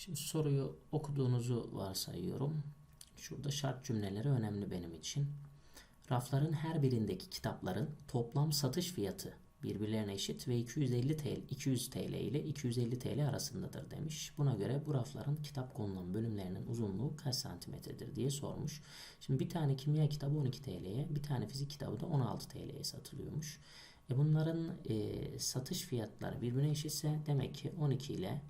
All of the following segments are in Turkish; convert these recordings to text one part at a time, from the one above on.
Şimdi soruyu okuduğunuzu varsayıyorum. Şurada şart cümleleri önemli benim için. Rafların her birindeki kitapların toplam satış fiyatı birbirlerine eşit ve 250 TL, 200 TL ile 250 TL arasındadır demiş. Buna göre bu rafların kitap konulan bölümlerinin uzunluğu kaç santimetredir diye sormuş. Şimdi bir tane kimya kitabı 12 TL'ye, bir tane fizik kitabı da 16 TL'ye satılıyormuş. E bunların e, satış fiyatları birbirine eşitse demek ki 12 ile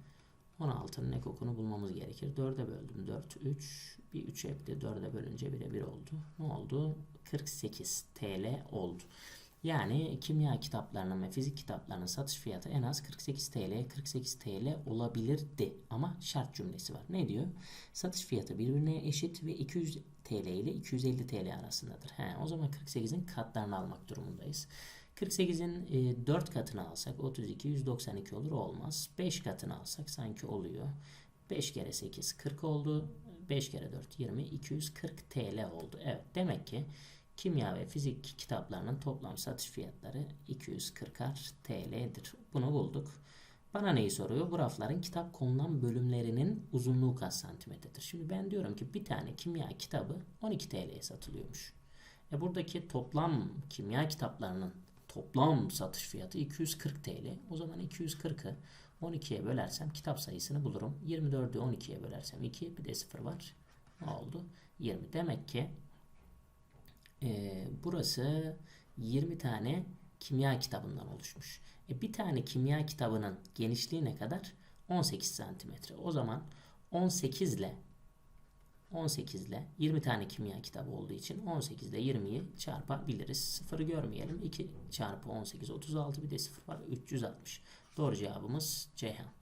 16'nın ekokunu bulmamız gerekir. 4'e böldüm. 4, 3. Bir 3 ekle 4'e bölünce 1'e 1 oldu. Ne oldu? 48 TL oldu. Yani kimya kitaplarının ve fizik kitaplarının satış fiyatı en az 48 TL, 48 TL olabilirdi. Ama şart cümlesi var. Ne diyor? Satış fiyatı birbirine eşit ve 200 TL ile 250 TL arasındadır. He, o zaman 48'in katlarını almak durumundayız. 48'in e, 4 katını alsak 32, 192 olur olmaz. 5 katını alsak sanki oluyor. 5 kere 8 40 oldu. 5 kere 4 20 240 TL oldu. Evet demek ki kimya ve fizik kitaplarının toplam satış fiyatları 240'ar TL'dir. Bunu bulduk. Bana neyi soruyor? Bu rafların kitap konulan bölümlerinin uzunluğu kaç santimetredir? Şimdi ben diyorum ki bir tane kimya kitabı 12 TL'ye satılıyormuş. E buradaki toplam kimya kitaplarının toplam satış fiyatı 240 TL. O zaman 240'ı 12'ye bölersem kitap sayısını bulurum. 24'ü 12'ye bölersem 2 bir de 0 var. Ne oldu? 20. Demek ki e, burası 20 tane kimya kitabından oluşmuş. E, bir tane kimya kitabının genişliği ne kadar? 18 santimetre. O zaman 18 ile 18 ile 20 tane kimya kitabı olduğu için 18 ile 20'yi çarpabiliriz. Sıfırı görmeyelim. 2 çarpı 18 36 bir de 0 var. 360. Doğru cevabımız Ceyhan.